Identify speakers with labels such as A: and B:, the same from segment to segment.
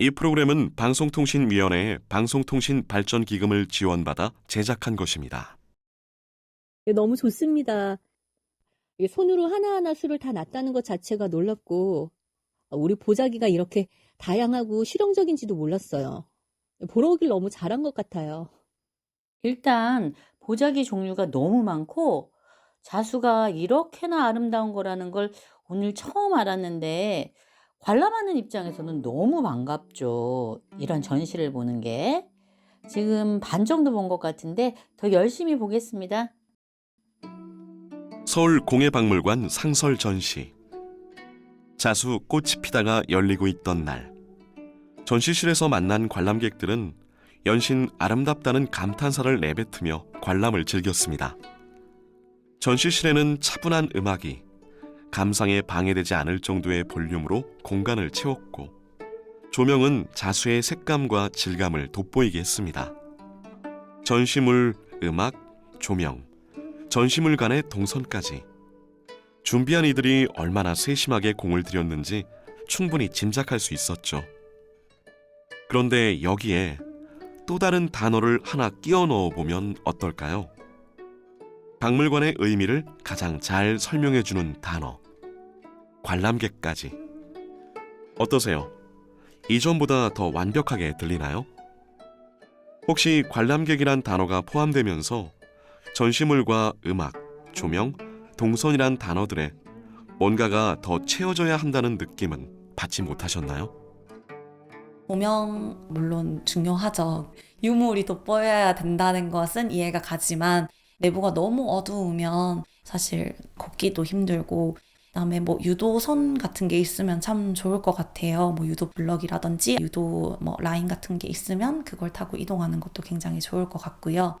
A: 이 프로그램은 방송통신위원회의 방송통신 발전 기금을 지원받아 제작한 것입니다.
B: 예, 너무 좋습니다. 손으로 하나하나 수를 다 놨다는 것 자체가 놀랍고, 아, 우리 보자기가 이렇게 다양하고 실용적인지도 몰랐어요. 보러 오길 너무 잘한 것 같아요.
C: 일단 보자기 종류가 너무 많고 자수가 이렇게나 아름다운 거라는 걸 오늘 처음 알았는데 관람하는 입장에서는 너무 반갑죠. 이런 전시를 보는 게. 지금 반 정도 본 것 같은데 더 열심히 보겠습니다.
A: 서울 공예박물관 상설 전시. 자수 꽃이 피다가 열리고 있던 날. 전시실에서 만난 관람객들은 연신 아름답다는 감탄사를 내뱉으며 관람을 즐겼습니다. 전시실에는 차분한 음악이 감상에 방해되지 않을 정도의 볼륨으로 공간을 채웠고 조명은 자수의 색감과 질감을 돋보이게 했습니다. 전시물, 음악, 조명, 전시물 간의 동선까지 준비한 이들이 얼마나 세심하게 공을 들였는지 충분히 짐작할 수 있었죠. 그런데 여기에 또 다른 단어를 하나 끼워 넣어 보면 어떨까요? 박물관의 의미를 가장 잘 설명해 주는 단어. 관람객까지. 어떠세요? 이전보다 더 완벽하게 들리나요? 혹시 관람객이란 단어가 포함되면서 전시물과 음악, 조명, 동선이란 단어들에 뭔가가 더 채워져야 한다는 느낌은 받지 못하셨나요?
D: 조명 물론 중요하죠. 유물이 돋보여야 된다는 것은 이해가 가지만 내부가 너무 어두우면 사실 걷기도 힘들고 그다음에 뭐 유도선 같은 게 있으면 참 좋을 것 같아요. 뭐 유도 블럭이라든지 유도 뭐 라인 같은 게 있으면 그걸 타고 이동하는 것도 굉장히 좋을 것 같고요.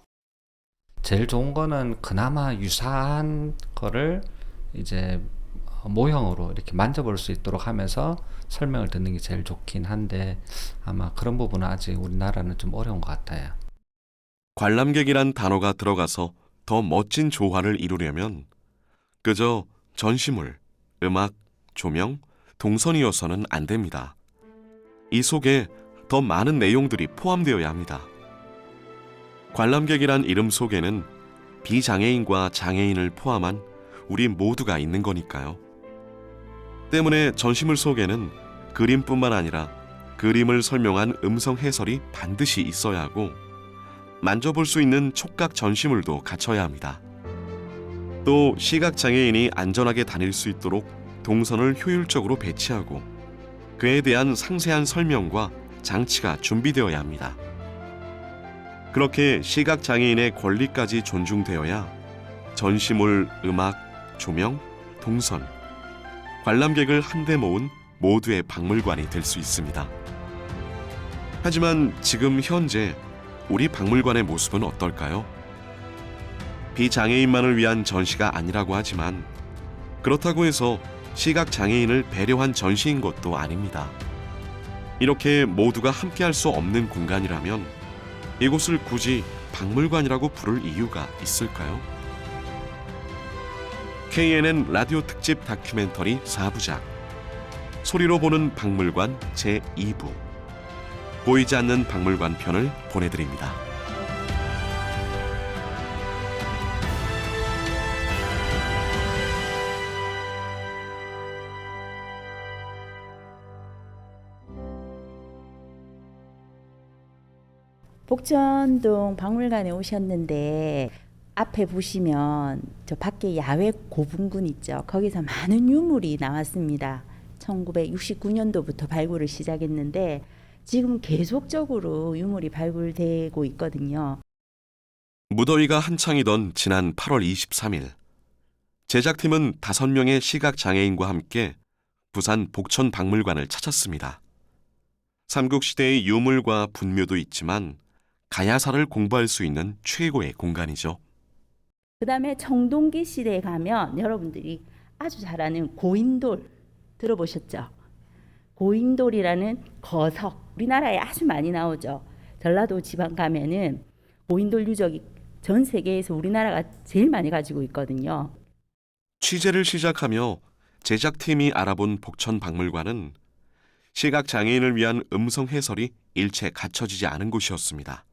E: 제일 좋은 거는 그나마 유사한 거를 이제 모형으로 이렇게 만져볼 수 있도록 하면서 설명을 듣는 게 제일 좋긴 한데 아마 그런 부분은 아직 우리나라는 좀 어려운 것 같아요.
A: 관람객이란 단어가 들어가서 더 멋진 조화를 이루려면 그저 전시물, 음악, 조명, 동선이어서는 안 됩니다. 이 속에 더 많은 내용들이 포함되어야 합니다. 관람객이란 이름 속에는 비장애인과 장애인을 포함한 우리 모두가 있는 거니까요. 때문에 전시물 속에는 그림뿐만 아니라 그림을 설명한 음성 해설이 반드시 있어야 하고 만져볼 수 있는 촉각 전시물도 갖춰야 합니다. 또 시각 장애인이 안전하게 다닐 수 있도록 동선을 효율적으로 배치하고 그에 대한 상세한 설명과 장치가 준비되어야 합니다. 그렇게 시각 장애인의 권리까지 존중되어야 전시물, 음악, 조명, 동선, 관람객을 한데 모은 모두의 박물관이 될 수 있습니다. 하지만 지금 현재 우리 박물관의 모습은 어떨까요? 비장애인만을 위한 전시가 아니라고 하지만 그렇다고 해서 시각 장애인을 배려한 전시인 것도 아닙니다. 이렇게 모두가 함께할 수 없는 공간이라면 이곳을 굳이 박물관이라고 부를 이유가 있을까요? KNN 라디오 특집 다큐멘터리 4부작 소리로 보는 박물관 제2부 보이지 않는 박물관 편을 보내드립니다.
F: 복천동 박물관에 오셨는데 앞에 보시면 저 밖에 야외 고분군 있죠. 거기서 많은 유물이 나왔습니다. 1969년도부터 발굴을 시작했는데 지금 계속적으로 유물이 발굴되고 있거든요.
A: 무더위가 한창이던 지난 8월 23일 제작팀은 5명의 시각 장애인과 함께 부산 복천 박물관을 찾았습니다. 삼국시대의 유물과 분묘도 있지만 가야사를 공부할 수 있는 최고의 공간이죠.
F: 그 다음에 청동기 시대에 가면 여러분들이 아주 잘 아는 고인돌 들어보셨죠? 고인돌이라는 거석 우리나라에 아주 많이 나오죠. 전라도 지방 가면은 고인돌 유적이 전 세계에서 우리나라가 제일 많이 가지고 있거든요.
A: 취재를 시작하며 제작팀이 알아본 복천 박물관은 시각 장애인을 위한 음성 해설이 일체 갖춰지지 않은 곳이었습니다.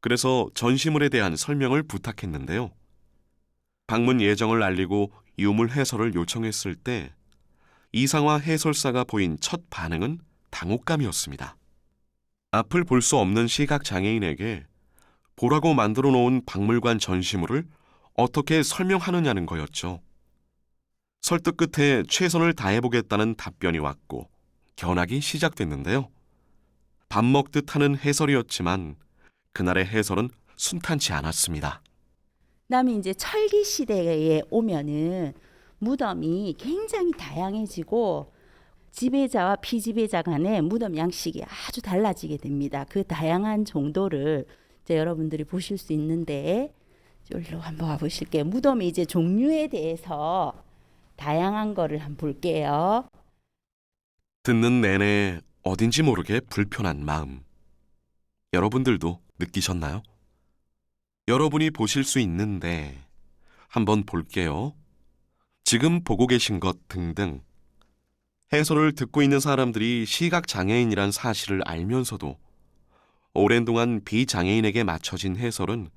A: 그래서 전시물에 대한 설명을 부탁했는데요. 방문 예정을 알리고 유물 해설을 요청했을 때 이상화 해설사가 보인 첫 반응은 당혹감이었습니다. 앞을 볼 수 없는 시각 장애인에게 보라고 만들어 놓은 박물관 전시물을 어떻게 설명하느냐는 거였죠. 설득 끝에 최선을 다해보겠다는 답변이 왔고 견학이 시작됐는데요. 밥 먹듯 하는 해설이었지만 그날의 해설은 순탄치 않았습니다.
F: 그다음에 이제 철기 시대에 오면은 무덤이 굉장히 다양해지고 지배자와 피지배자 간의 무덤 양식이 아주 달라지게 됩니다. 그 다양한 정도를 이제 여러분들이 보실 수 있는데 여기로 한번 와보실게요. 무덤의 이제 종류에 대해서 다양한 거를 한번 볼게요.
A: 듣는 내내 어딘지 모르게 불편한 마음. 여러분들도 느끼셨나요? 여러분이 보실 수 있는데 한번 볼게요. 지금 보고 계신 것 등등. 해설을 듣고 있는 사람들이 시각 장애인이란 사실을 알면서도 오랜 동안 비장애인에게 맞춰진 해설은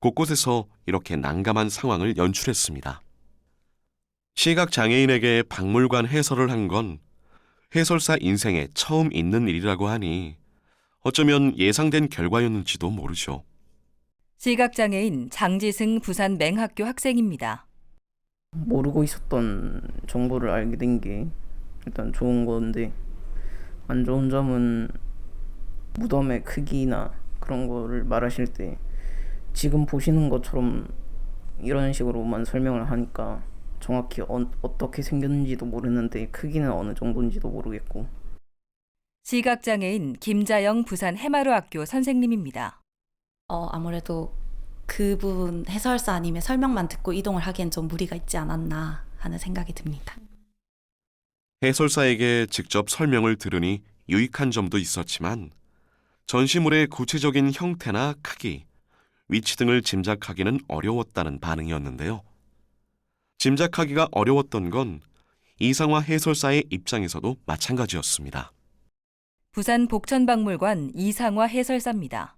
A: 곳곳에서 이렇게 난감한 상황을 연출했습니다. 시각 장애인에게 박물관 해설을 한 건 해설사 인생에 처음 있는 일이라고 하니 어쩌면 예상된 결과였는지도 모르죠.
G: 시각장애인 장지승 부산 맹학교 학생입니다.
H: 모르고 있었던 정보를 알게 된 게 일단 좋은 건데 안 좋은 점은 무덤의 크기나 그런 거를 말하실 때 지금 보시는 것처럼 이런 식으로만 설명을 하니까 정확히 어, 어떻게 생겼는지도 모르는데 크기는 어느 정도인지도 모르겠고
G: 시각장애인 김자영 부산 해마루 학교 선생님입니다.
D: 어, 아무래도 그분 해설사님의 설명만 듣고 이동을 하기엔 좀 무리가 있지 않았나 하는 생각이 듭니다.
A: 해설사에게 직접 설명을 들으니 유익한 점도 있었지만 전시물의 구체적인 형태나 크기, 위치 등을 짐작하기는 어려웠다는 반응이었는데요. 짐작하기가 어려웠던 건 이상화 해설사의 입장에서도 마찬가지였습니다.
G: 부산 복천박물관 이상화 해설사입니다.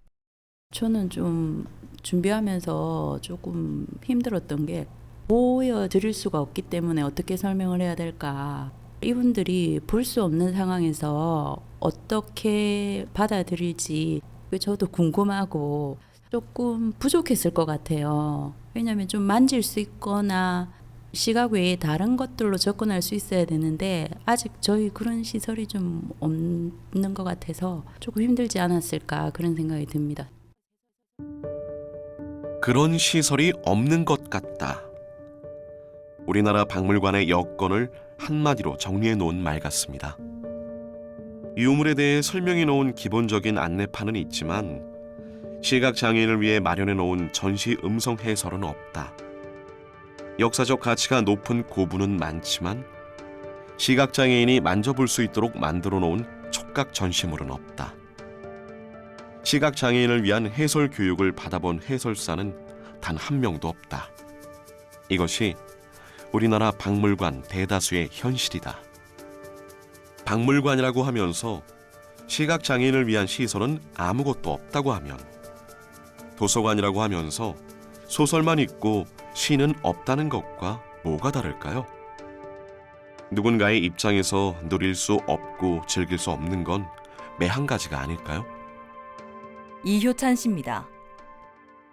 I: 저는 좀 준비하면서 조금 힘들었던 게 보여드릴 수가 없기 때문에 어떻게 설명을 해야 될까. 이분들이 볼 수 없는 상황에서 어떻게 받아들일지 저도 궁금하고 조금 부족했을 것 같아요. 왜냐하면 좀 만질 수 있거나 시각 외에 다른 것들로 접근할 수 있어야 되는데 아직 저희 그런 시설이 좀 없는 것 같아서 조금 힘들지 않았을까 그런 생각이 듭니다.
A: 그런 시설이 없는 것 같다. 우리나라 박물관의 여건을 한마디로 정리해 놓은 말 같습니다. 유물에 대해 설명해 놓은 기본적인 안내판은 있지만 시각 장애인을 위해 마련해 놓은 전시 음성 해설은 없다. 역사적 가치가 높은 고분은 많지만 시각 장애인이 만져볼 수 있도록 만들어 놓은 촉각 전시물은 없다. 시각 장애인을 위한 해설 교육을 받아본 해설사는 단 한 명도 없다. 이것이 우리나라 박물관 대다수의 현실이다. 박물관이라고 하면서 시각 장애인을 위한 시설은 아무것도 없다고 하면 도서관이라고 하면서 소설만 있고 시는 없다는 것과 뭐가 다를까요? 누군가의 입장에서 누릴 수 없고 즐길 수 없는 건 매 한 가지가 아닐까요?
G: 이효찬 씨입니다.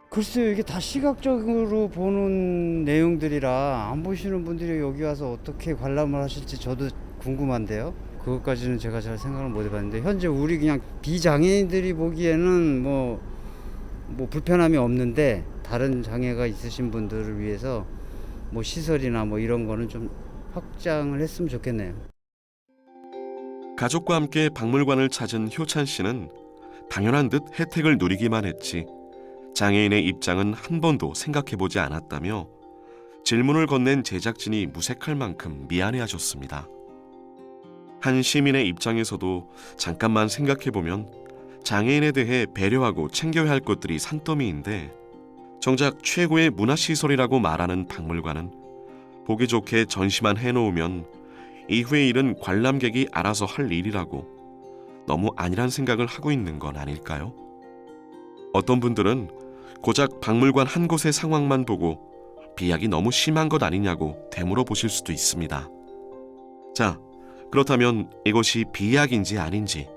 J: 글쎄요, 이게 다 시각적으로 보는 내용들이라 안 보시는 분들이 여기 와서 어떻게 관람을 하실지 저도 궁금한데요. 그것까지는 제가 잘 생각을 못 해봤는데 현재 우리 그냥 비장애인들이 보기에는 뭐, 뭐 불편함이 없는데 다른 장애가 있으신 분들을 위해서 뭐 시설이나 뭐 이런 거는 좀 확장을 했으면 좋겠네요.
A: 가족과 함께 박물관을 찾은 효찬 씨는 당연한 듯 혜택을 누리기만 했지 장애인의 입장은 한 번도 생각해 보지 않았다며 질문을 건넨 제작진이 무색할 만큼 미안해하셨습니다. 한 시민의 입장에서도 잠깐만 생각해 보면 장애인에 대해 배려하고 챙겨야 할 것들이 산더미인데 정작 최고의 문화시설이라고 말하는 박물관은 보기 좋게 전시만 해놓으면 이후의 일은 관람객이 알아서 할 일이라고 너무 안일한 생각을 하고 있는 건 아닐까요? 어떤 분들은 고작 박물관 한 곳의 상황만 보고 비약이 너무 심한 것 아니냐고 되물어 보실 수도 있습니다. 자, 그렇다면 이것이 비약인지 아닌지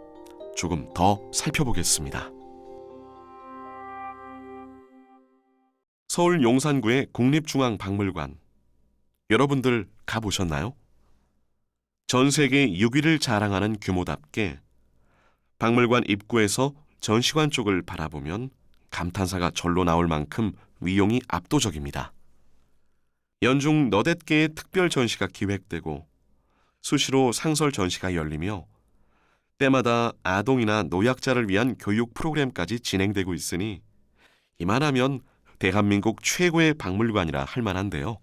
A: 조금 더 살펴보겠습니다. 서울 용산구의 국립중앙박물관. 여러분들 가보셨나요? 전 세계 6위를 자랑하는 규모답게 박물관 입구에서 전시관 쪽을 바라보면 감탄사가 절로 나올 만큼 위용이 압도적입니다. 연중 너댓 개의 특별 전시가 기획되고 수시로 상설 전시가 열리며 때마다 아동이나 노약자를 위한 교육 프로그램까지 진행되고 있으니 이만하면 대한민국 최고의 박물관이라 할 만한데요.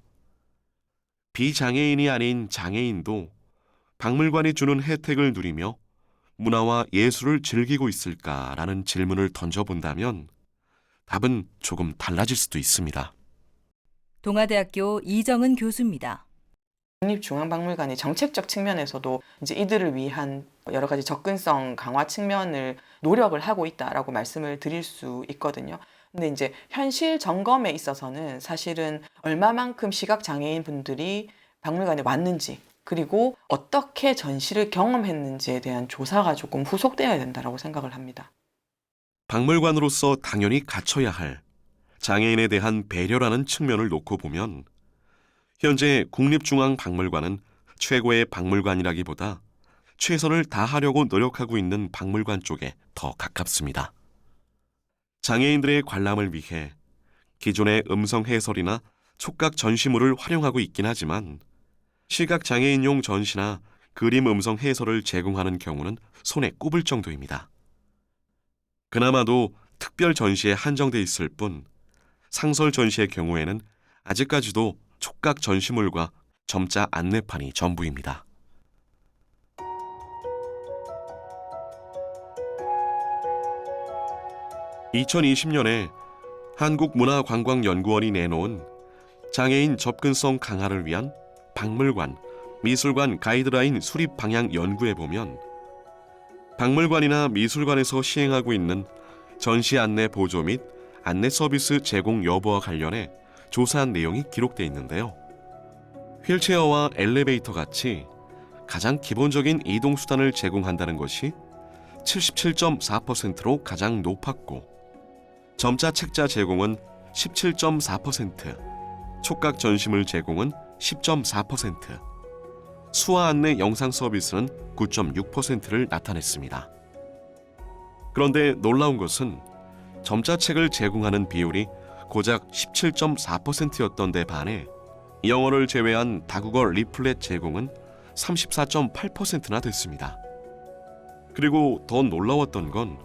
A: 비장애인이 아닌 장애인도 박물관이 주는 혜택을 누리며 문화와 예술을 즐기고 있을까라는 질문을 던져본다면 답은 조금 달라질 수도 있습니다.
G: 동아대학교 이정은 교수입니다.
K: 국립중앙박물관이 정책적 측면에서도 이제 이들을 위한 여러 가지 접근성 강화 측면을 노력을 하고 있다라고 말씀을 드릴 수 있거든요. 근데 이제 현실 점검에 있어서는 사실은 얼마만큼 시각 장애인 분들이 박물관에 왔는지 그리고 어떻게 전시를 경험했는지에 대한 조사가 조금 후속돼야 된다라고 생각을 합니다.
A: 박물관으로서 당연히 갖춰야 할 장애인에 대한 배려라는 측면을 놓고 보면 현재 국립중앙박물관은 최고의 박물관이라기보다 최선을 다하려고 노력하고 있는 박물관 쪽에 더 가깝습니다. 장애인들의 관람을 위해 기존의 음성 해설이나 촉각 전시물을 활용하고 있긴 하지만 시각 장애인용 전시나 그림 음성 해설을 제공하는 경우는 손에 꼽을 정도입니다. 그나마도 특별 전시에 한정돼 있을 뿐 상설 전시의 경우에는 아직까지도 촉각 전시물과 점자 안내판이 전부입니다. (2020년에) 한국문화관광연구원이 내놓은 장애인 접근성 강화를 위한 박물관, 미술관 가이드라인 수립 방향 연구에 보면 박물관이나 미술관에서 시행하고 있는 전시 안내 보조 및 안내 서비스 제공 여부와 관련해 조사한 내용이 기록돼 있는데요. 휠체어와 엘리베이터 같이 가장 기본적인 이동 수단을 제공한다는 것이 77.4%로 가장 높았고 점자 책자 제공은 17.4%, 촉각 전시물 제공은 10.4%, 수화 안내 영상 서비스는 9.6%를 나타냈습니다. 그런데 놀라운 것은 점자책을 제공하는 비율이 고작 17.4%였던 데 반해 영어를 제외한 다국어 리플렛 제공은 34.8%나 됐습니다. 그리고 더 놀라웠던 건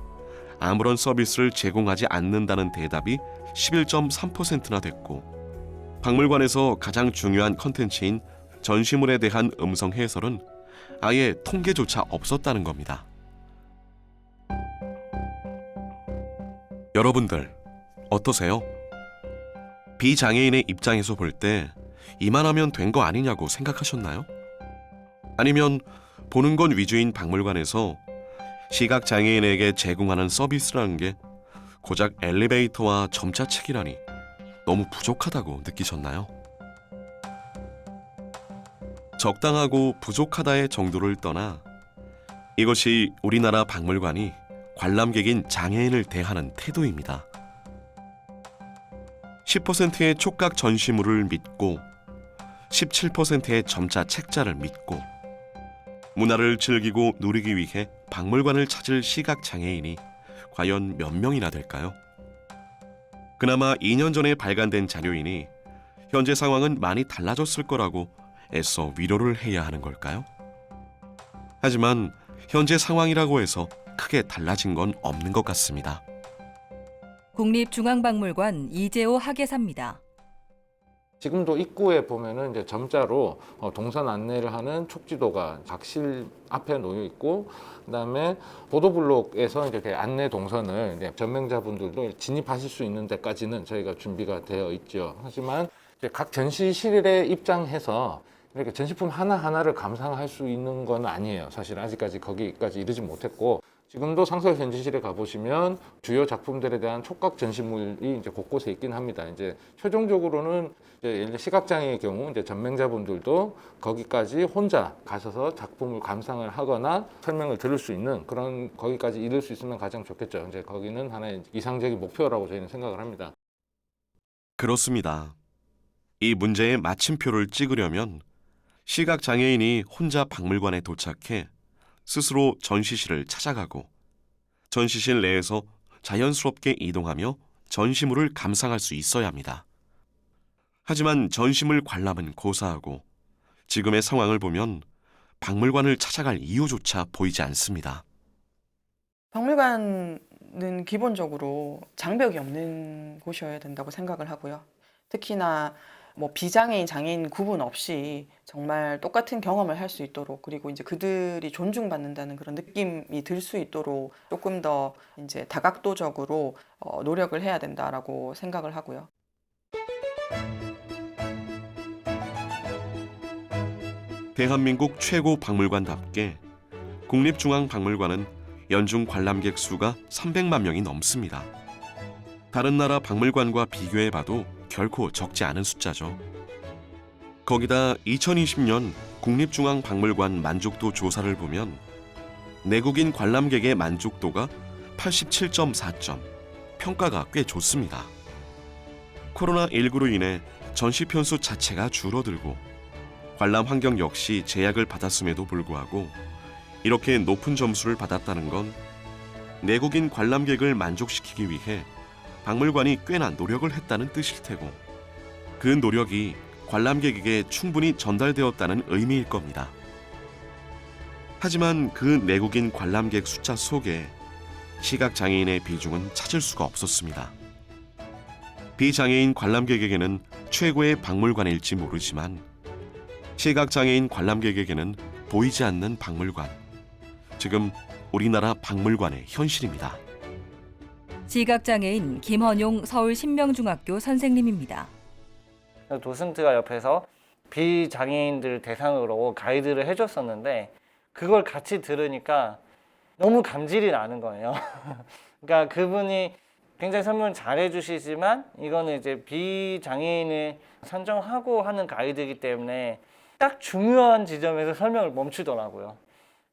A: 아무런 서비스를 제공하지 않는다는 대답이 11.3%나 됐고 박물관에서 가장 중요한 컨텐츠인 전시물에 대한 음성 해설은 아예 통계조차 없었다는 겁니다. 여러분들 어떠세요? 비장애인의 입장에서 볼 때 이만하면 된 거 아니냐고 생각하셨나요? 아니면 보는 건 위주인 박물관에서 시각 장애인에게 제공하는 서비스라는 게 고작 엘리베이터와 점자책이라니 너무 부족하다고 느끼셨나요? 적당하고 부족하다의 정도를 떠나 이것이 우리나라 박물관이 관람객인 장애인을 대하는 태도입니다. 10%의 촉각 전시물을 믿고 17%의 점자 책자를 믿고 문화를 즐기고 누리기 위해 박물관을 찾을 시각 장애인이 과연 몇 명이나 될까요? 그나마 2년 전에 발간된 자료이니 현재 상황은 많이 달라졌을 거라고 애써 위로를 해야 하는 걸까요? 하지만 현재 상황이라고 해서 크게 달라진 건 없는 것 같습니다.
G: 국립중앙박물관 이재호 학예사입니다.
L: 지금도 입구에 보면은 이제 점자로 어, 동선 안내를 하는 촉지도가 작실 앞에 놓여 있고 그다음에 보도블록에서 이제 그 안내 동선을 이제 전명자분들도 진입하실 수 있는 데까지는 저희가 준비가 되어 있죠. 하지만 이제 각 전시실에 입장해서 이렇게 전시품 하나하나를 감상할 수 있는 건 아니에요. 사실 아직까지 거기까지 이르지 못했고 지금도 상설 전시실에 가보시면 주요 작품들에 대한 촉각 전시물이 이제 곳곳에 있긴 합니다. 이제 최종적으로는 이제 시각장애의 경우 이제 전맹자분들도 거기까지 혼자 가셔서 작품을 감상을 하거나 설명을 들을 수 있는 그런 거기까지 이룰 수 있으면 가장 좋겠죠. 이제 거기는 하나의 이상적인 목표라고 저희는 생각을 합니다.
A: 그렇습니다. 이 문제의 마침표를 찍으려면 시각 장애인이 혼자 박물관에 도착해 스스로 전시실을 찾아가고 전시실 내에서 자연스럽게 이동하며 전시물을 감상할 수 있어야 합니다. 하지만 전시물 관람은 고사하고 지금의 상황을 보면 박물관을 찾아갈 이유조차 보이지 않습니다.
K: 박물관은 기본적으로 장벽이 없는 곳이어야 된다고 생각을 하고요. 특히나 뭐 비장애인, 장애인 구분 없이 정말 똑같은 경험을 할 수 있도록 그리고 이제 그들이 존중받는다는 그런 느낌이 들 수 있도록 조금 더 이제 다각도적으로 어, 노력을 해야 된다라고 생각을 하고요.
A: 대한민국 최고 박물관답게 국립중앙박물관은 연중 관람객 수가 300만 명이 넘습니다. 다른 나라 박물관과 비교해봐도 결코 적지 않은 숫자죠. 거기다 2020년 국립중앙박물관 만족도 조사를 보면 내국인 관람객의 만족도가 87.4점, 평가가 꽤 좋습니다. 코로나19로 인해 전시 편수 자체가 줄어들고 관람 환경 역시 제약을 받았음에도 불구하고 이렇게 높은 점수를 받았다는 건 내국인 관람객을 만족시키기 위해 박물관이 꽤나 노력을 했다는 뜻일 테고 그 노력이 관람객에게 충분히 전달되었다는 의미일 겁니다. 하지만 그 내국인 관람객 숫자 속에 시각장애인의 비중은 찾을 수가 없었습니다. 비장애인 관람객에게는 최고의 박물관일지 모르지만 시각장애인 관람객에게는 보이지 않는 박물관. 지금 우리나라 박물관의 현실입니다.
G: 시각장애인 김헌용 서울 신명중학교 선생님입니다.
M: 도슨트가 옆에서 비장애인들 대상으로 가이드를 해줬었는데 그걸 같이 들으니까 너무 감질이 나는 거예요. 그러니까 그분이 굉장히 설명을 잘 해주시지만 이거는 이제 비장애인을 선정하고 하는 가이드이기 때문에 딱 중요한 지점에서 설명을 멈추더라고요.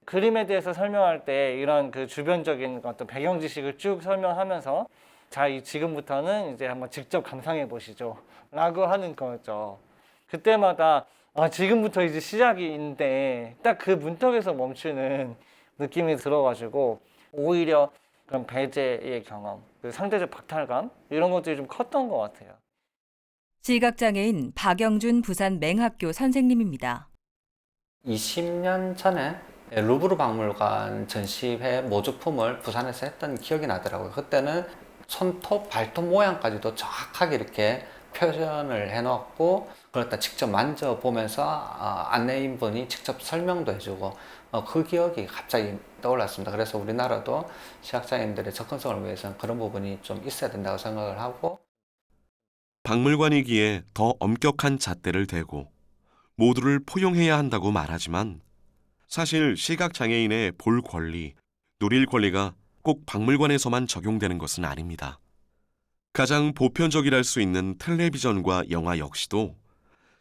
M: 그림에 대해서 설명할 때 이런 그 주변적인 어떤 배경 지식을 쭉 설명하면서 자, 이 지금부터는 이제 한번 직접 감상해 보시죠. 라고 하는 거죠. 그때마다 아, 지금부터 이제 시작인데 딱 그 문턱에서 멈추는 느낌이 들어가지고 오히려 그런 배제의 경험, 그 상대적 박탈감 이런 것들이 좀 컸던 것 같아요.
G: 시각장애인 박영준 부산 맹학교 선생님입니다.
E: 20년 전에 루브르 박물관 전시회 모조품을 부산에서 했던 기억이 나더라고요. 그때는 손톱, 발톱 모양까지도 정확하게 이렇게 표현을 해놓고 그걸 다 직접 만져보면서 어, 안내인분이 직접 설명도 해주고 어, 그 기억이 갑자기 떠올랐습니다. 그래서 우리나라도 시각장애인들의 접근성을 위해서는 그런 부분이 좀 있어야 된다고 생각을 하고
A: 박물관이기에 더 엄격한 잣대를 대고 모두를 포용해야 한다고 말하지만 사실 시각장애인의 볼 권리, 누릴 권리가 꼭 박물관에서만 적용되는 것은 아닙니다. 가장 보편적이랄 수 있는 텔레비전과 영화 역시도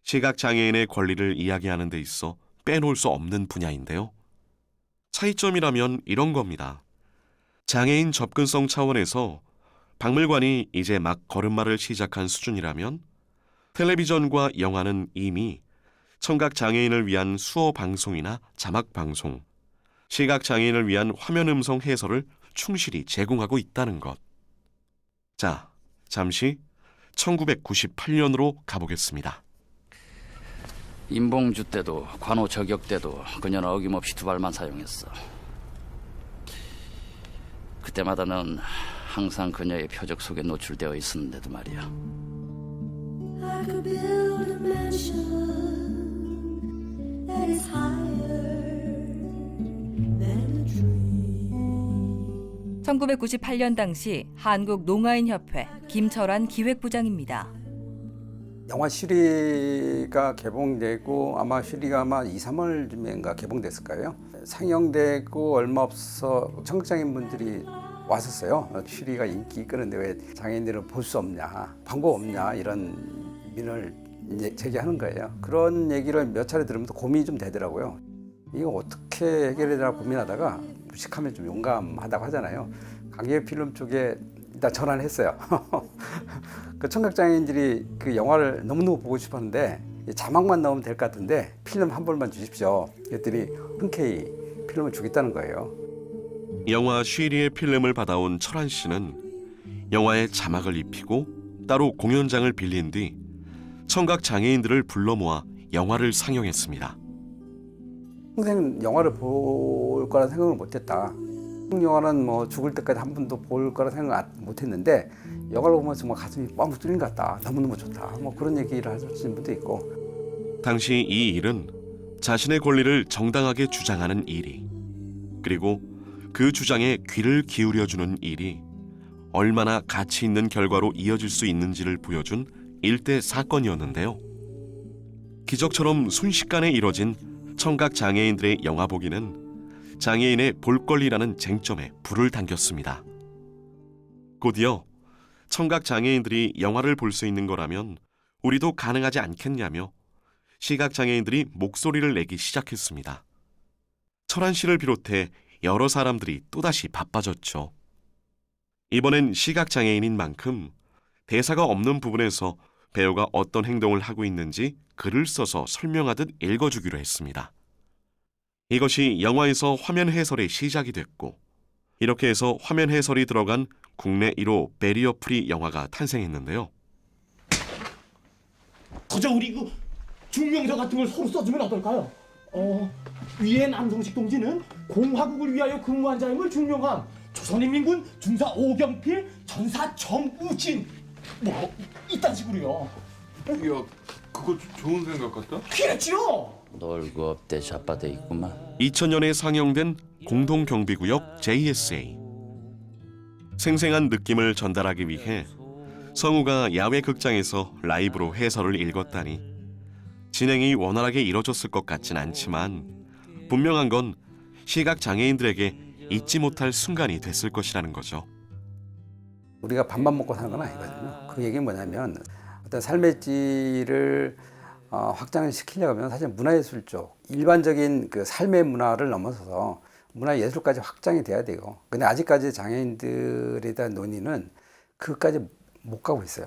A: 시각장애인의 권리를 이야기하는 데 있어 빼놓을 수 없는 분야인데요. 차이점이라면 이런 겁니다. 장애인 접근성 차원에서 박물관이 이제 막 걸음마를 시작한 수준이라면 텔레비전과 영화는 이미 청각 장애인을 위한 수어 방송이나 자막 방송, 시각 장애인을 위한 화면 음성 해설을 충실히 제공하고 있다는 것. 자, 잠시 1998년으로 가보겠습니다.
N: 임봉주 때도 관호 저격 때도 그녀는 어김없이 두 발만 사용했어. 그때마다 넌 항상 그녀의 표적 속에 노출되어 있었는데도 말이야.
G: 1998년 당시 한국 농아인협회 김철환 기획부장입니다.
O: 영화 쉬리가 개봉되고 아마 쉬리가 아마 2, 3월쯤인가 개봉됐을 거예요. 상영되고 얼마 없어 청각장애인 분들이 왔었어요. 쉬리가 인기 끄는데 왜 장애인들은 볼수 없냐, 방법 없냐 이런 민을 이 제 제기하는 거예요. 그런 얘기를 몇 차례 들으면서 고민이 좀 되더라고요. 이거 어떻게 해결해야 되나 고민하다가 무식하면 좀 용감하다고 하잖아요. 강계 필름 쪽에 일단 전화를 했어요. 그 청각장애인들이 그 영화를 너무너무 보고 싶었는데 자막만 나오면 될 것 같은데 필름 한 벌만 주십시오. 그랬더니 흔쾌히 필름을 주겠다는 거예요.
A: 영화 쉬리의 필름을 받아온 철한 씨는 영화에 자막을 입히고 따로 공연장을 빌린 뒤 청각 장애인들을 불러 모아 영화를 상영했습니다.
O: 평생 영화를 볼 거라 생각을 못했다. 영화는 뭐 죽을 때까지 한 번도 볼 거라 생각 못했는데 영화를 보면 정말 가슴이 뻥 뚫린 것 같다. 너무너무 좋다. 뭐 그런 얘기를 하시는 분도 있고
A: 당시 이 일은 자신의 권리를 정당하게 주장하는 일이 그리고 그 주장에 귀를 기울여주는 일이 얼마나 가치 있는 결과로 이어질 수 있는지를 보여준 일대 사건이었는데요. 기적처럼 순식간에 이뤄진 청각 장애인들의 영화 보기는 장애인의 볼 권리라는 쟁점에 불을 당겼습니다. 곧이어 청각 장애인들이 영화를 볼 수 있는 거라면 우리도 가능하지 않겠냐며 시각 장애인들이 목소리를 내기 시작했습니다. 철한 씨를 비롯해 여러 사람들이 또다시 바빠졌죠. 이번엔 시각 장애인인 만큼 대사가 없는 부분에서 배우가 어떤 행동을 하고 있는지 글을 써서 설명하듯 읽어주기로 했습니다. 이것이 영화에서 화면 해설의 시작이 됐고 이렇게 해서 화면 해설이 들어간 국내 1호 베리어 프리 영화가 탄생했는데요.
P: 그저 우리 그 증명서 같은 걸 서로 써주면 어떨까요? 어, 위에 남성식 동지는 공화국을 위하여 근무한 자임을 증명한 조선인민군 중사 오경필 전사 정우진 뭐 이딴 식으로요.
Q: 야, 그거 좋은 생각 같다.
P: 그랬지요.
N: 놀고 없대 자빠져 있구만.
A: 2000년에 상영된 공동경비구역 JSA. 생생한 느낌을 전달하기 위해 성우가 야외 극장에서 라이브로 해설을 읽었다니 진행이 원활하게 이뤄졌을 것 같진 않지만 분명한 건 시각 장애인들에게 잊지 못할 순간이 됐을 것이라는 거죠.
O: 우리가 밥만 먹고 사는 건 아니거든요. 그 얘기는 뭐냐면 어떤 삶의 질을 어, 확장을 시키려고 하면 사실 문화예술 쪽 일반적인 그 삶의 문화를 넘어서서 문화예술까지 확장이 돼야 돼요. 근데 아직까지 장애인들에 대한 논의는 그까지 못 가고 있어요.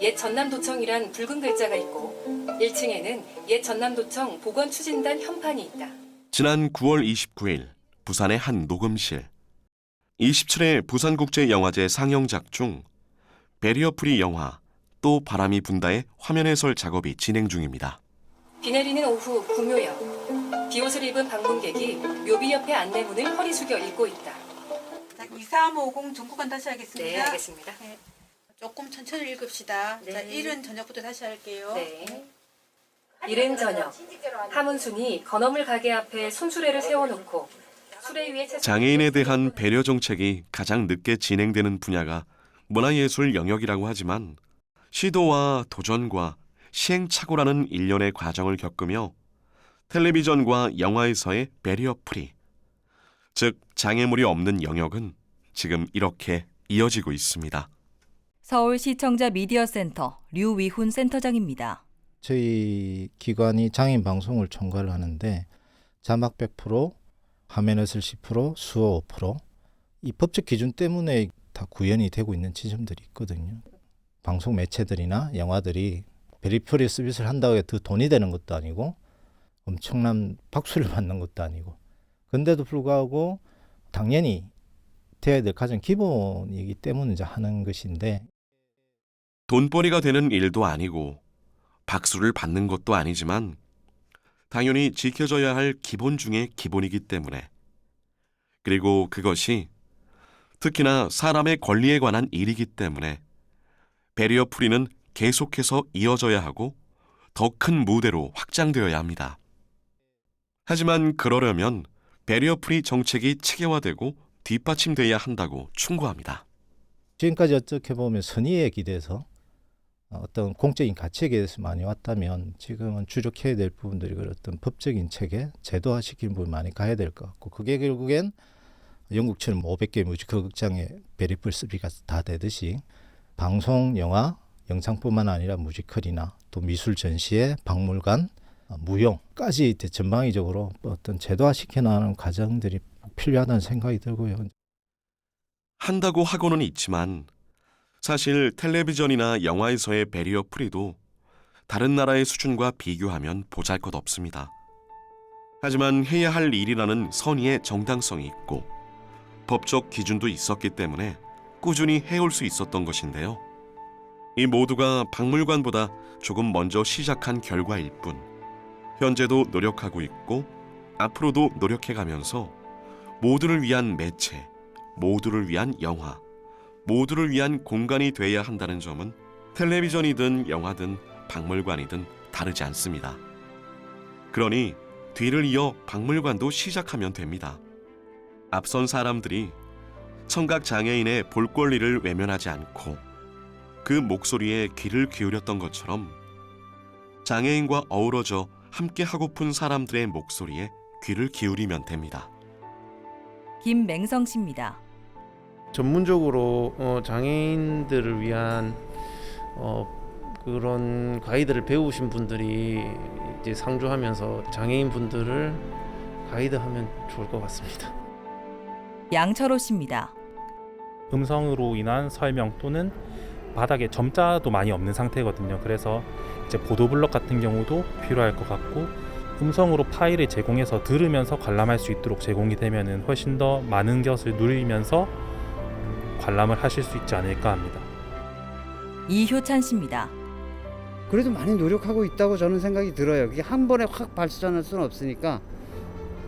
R: 옛 전남도청이란 붉은 글자가 있고 1층에는 옛 전남도청 보건추진단 현판이 있다.
A: 지난 9월 29일 부산의 한 녹음실 27회 부산국제영화제 상영작 중 베리어 프리 영화 또 바람이 분다의 화면 해설 작업이 진행 중입니다.
R: 비 내리는 오후 구묘역 비옷을 입은 방문객이 묘비 옆에 안내문을 허리 숙여 읽고 있다.
S: 2350 중구간 다시 하겠습니다.
R: 네, 알겠습니다.
S: 네. 조금 천천히 읽읍시다.
R: 네.
S: 자, 일은 저녁부터 다시 할게요.
R: 네. 이른 저녁 하문순이 건어물 가게 앞에 손수레를 세워놓고
A: 장애인에 대한 배려 정책이 가장 늦게 진행되는 분야가 문화예술 영역이라고 하지만 시도와 도전과 시행착오라는 일련의 과정을 겪으며 텔레비전과 영화에서의 배리어 프리, 즉 장애물이 없는 영역은 지금 이렇게 이어지고 있습니다.
G: 서울 시청자 미디어 센터 류위훈 센터장입니다.
T: 저희 기관이 장애인 방송을 총괄을 하는데 자막 100%, 해설 10%, 수어 5%이 법적 기준 때문에 다 구현이 되고 있는 지점들이 있거든요. 방송 매체들이나 영화들이 베리퍼리 서비스를 한다고 해서 더 돈이 되는 것도 아니고 엄청난 박수를 받는 것도 아니고 근데도 불구하고 당연히 돼야 될 가장 기본이기 때문에 이제 하는 것인데
A: 돈벌이가 되는 일도 아니고 박수를 받는 것도 아니지만 당연히 지켜져야 할 기본 중의 기본이기 때문에 그리고 그것이 특히나 사람의 권리에 관한 일이기 때문에 베리어 프리는 계속해서 이어져야 하고 더 큰 무대로 확장되어야 합니다. 하지만 그러려면 베리어 프리 정책이 체계화되고 뒷받침돼야 한다고 충고합니다.
T: 지금까지 어떻게 보면 선의에 기대서 어떤 공적인 가치에 대해서 많이 왔다면 지금은 주력해야 될 부분들이 그 어떤 법적인 체계 제도화시키는 부분 많이 가야 될 것 같고 그게 결국엔 영국처럼 500개 뮤지컬 극장에 베리풀 수비가 다 되듯이 방송, 영화, 영상뿐만 아니라 뮤지컬이나 또 미술 전시회, 박물관, 어, 무용까지 전방위적으로 어떤 제도화시켜 나가는 과정들이 필요하다는 생각이 들고요.
A: 한다고 하고는 있지만 사실 텔레비전이나 영화에서의 베리어 프리도 다른 나라의 수준과 비교하면 보잘 것 없습니다. 하지만 해야 할 일이라는 선의의 정당성이 있고 법적 기준도 있었기 때문에 꾸준히 해올 수 있었던 것인데요. 이 모두가 박물관보다 조금 먼저 시작한 결과일 뿐 현재도 노력하고 있고 앞으로도 노력해 가면서 모두를 위한 매체, 모두를 위한 영화, 모두를 위한 공간이 돼야 한다는 점은 텔레비전이든 영화든 박물관이든 다르지 않습니다. 그러니 뒤를 이어 박물관도 시작하면 됩니다. 앞선 사람들이 청각 장애인의 볼 권리를 외면하지 않고 그 목소리에 귀를 기울였던 것처럼 장애인과 어우러져 함께 하고픈 사람들의 목소리에 귀를 기울이면 됩니다.
G: 김맹성 씨입니다.
U: 전문적으로 어, 장애인들을 위한 어, 그런 가이드를 배우신 분들이 이제 상주하면서 장애인 분들을 가이드하면 좋을 것 같습니다.
G: 양철호 씨입니다.
V: 음성으로 인한 설명 또는 바닥에 점자도 많이 없는 상태거든요. 그래서 이제 보도 블럭 같은 경우도 필요할 것 같고 음성으로 파일을 제공해서 들으면서 관람할 수 있도록 제공이 되면은 훨씬 더 많은 것을 누리면서 관람을 하실 수 있지 않을까 합니다.
G: 이효찬 씨입니다.
J: 그래도 많이 노력하고 있다고 저는 생각이 들어요. 그게 한 번에 확 발전할 수는 없으니까.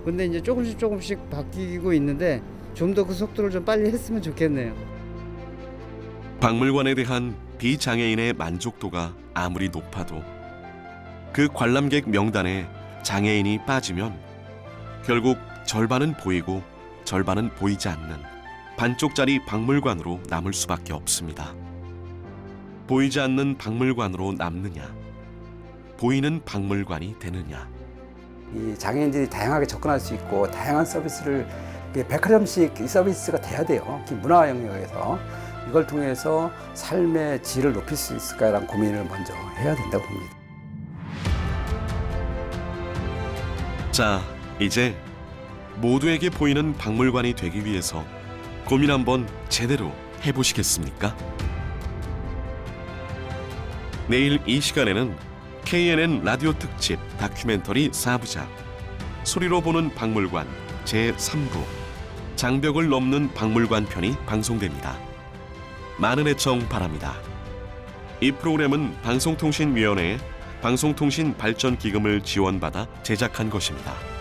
J: 근데 이제 조금씩 조금씩 바뀌고 있는데 좀 더 그 속도를 좀 빨리 했으면 좋겠네요.
A: 박물관에 대한 비장애인의 만족도가 아무리 높아도 그 관람객 명단에 장애인이 빠지면 결국 절반은 보이고 절반은 보이지 않는 반쪽짜리 박물관으로 남을 수밖에 없습니다. 보이지 않는 박물관으로 남느냐, 보이는 박물관이 되느냐.
O: 이 장애인들이 다양하게 접근할 수 있고 다양한 서비스를 백화점식 이 서비스가 돼야 돼요. 문화 영역에서 이걸 통해서 삶의 질을 높일 수 있을까라는 고민을 먼저 해야 된다고 봅니다.
A: 자, 이제 모두에게 보이는 박물관이 되기 위해서 고민 한번 제대로 해보시겠습니까? 내일 이 시간에는 KNN 라디오 특집 다큐멘터리 4부작 소리로 보는 박물관 제3부 장벽을 넘는 박물관 편이 방송됩니다. 많은 애청 바랍니다. 이 프로그램은 방송통신위원회의 방송통신 발전 기금을 지원받아 제작한 것입니다.